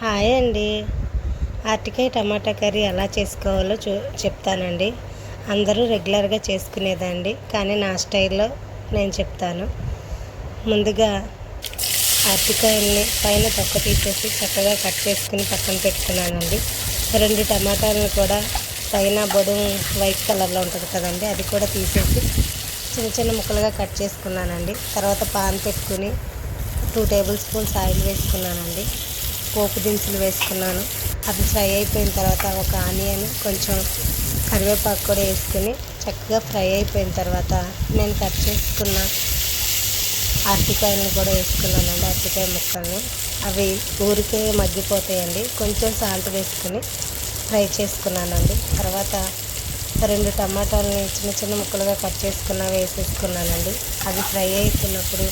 Hi అండి. అరటికాయ టమాటా curry ఎలా చేసుకోవాలో చూ చెప్తానండి. అందరూ రెగ్యులర్గా చేసుకునేదండి కానీ నా స్టైల్లో నేను చెప్తాను. ముందుగా అరటికాయల్ని పైన తొక్క తీసేసి చక్కగా కట్ చేసుకుని పక్కన పెట్టుకున్నానండి. రెండు టమాటాలను కూడా పైన బొడుం వైట్ కలర్లో ఉంటుంది కదండి అది కూడా తీసేసి చిన్న చిన్న ముక్కలుగా కట్ చేసుకున్నానండి. తర్వాత పాన్ పెట్టుకుని టూ టేబుల్ స్పూన్స్ ఆయిల్ వేసుకున్నానండి. పోపు దినుసులు వేసుకున్నాను. అవి ఫ్రై అయిపోయిన తర్వాత ఒక ఆనియన్ కొంచెం కరివేపాకు కూడా వేసుకుని చక్కగా ఫ్రై అయిపోయిన తర్వాత నేను కట్ చేసుకున్న అరటికాయలను కూడా వేసుకున్నానండి అరటికాయ ముక్కల్ని. అవి ఊరికే మగ్గిపోతాయండి. కొంచెం సాల్ట్ వేసుకుని ఫ్రై చేసుకున్నానండి. తర్వాత రెండు టమాటాలని చిన్న చిన్న ముక్కలుగా కట్ చేసుకున్న వేసేసుకున్నానండి. అది ఫ్రై అవుతున్నప్పుడు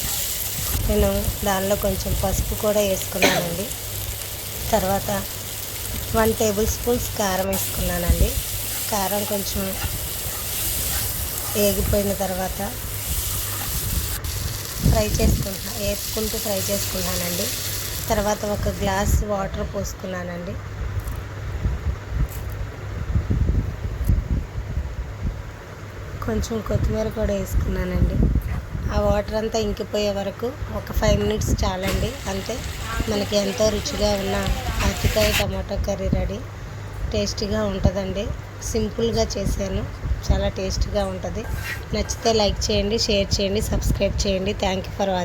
నేను దానిలో కొంచెం పసుపు కూడా వేసుకున్నానండి. తర్వాత వన్ టేబుల్ స్పూన్స్ కారం వేసుకున్నానండి. కారం కొంచెం వేగిపోయిన తర్వాత ఫ్రై చేసుకుంటున్నా వేసుకుంటూ ఫ్రై చేసుకున్నానండి తర్వాత ఒక గ్లాస్ వాటర్ పోసుకున్నానండి. కొంచెం కొత్తిమీర కూడా వేసుకున్నానండి. ఆ వాటర్ అంతా ఇంకిపోయే వరకు ఒక ఫైవ్ మినిట్స్ చాలండి. అంతే. మనకి ఎంతో రుచిగా ఉన్న అరటికాయ టమాటో కర్రీ రెడీ. టేస్టీగా ఉంటుందండి. సింపుల్గా చేశాను. చాలా టేస్టీగా ఉంటుంది. నచ్చితే లైక్ చేయండి షేర్ చేయండి సబ్స్క్రైబ్ చేయండి. Thank you for watching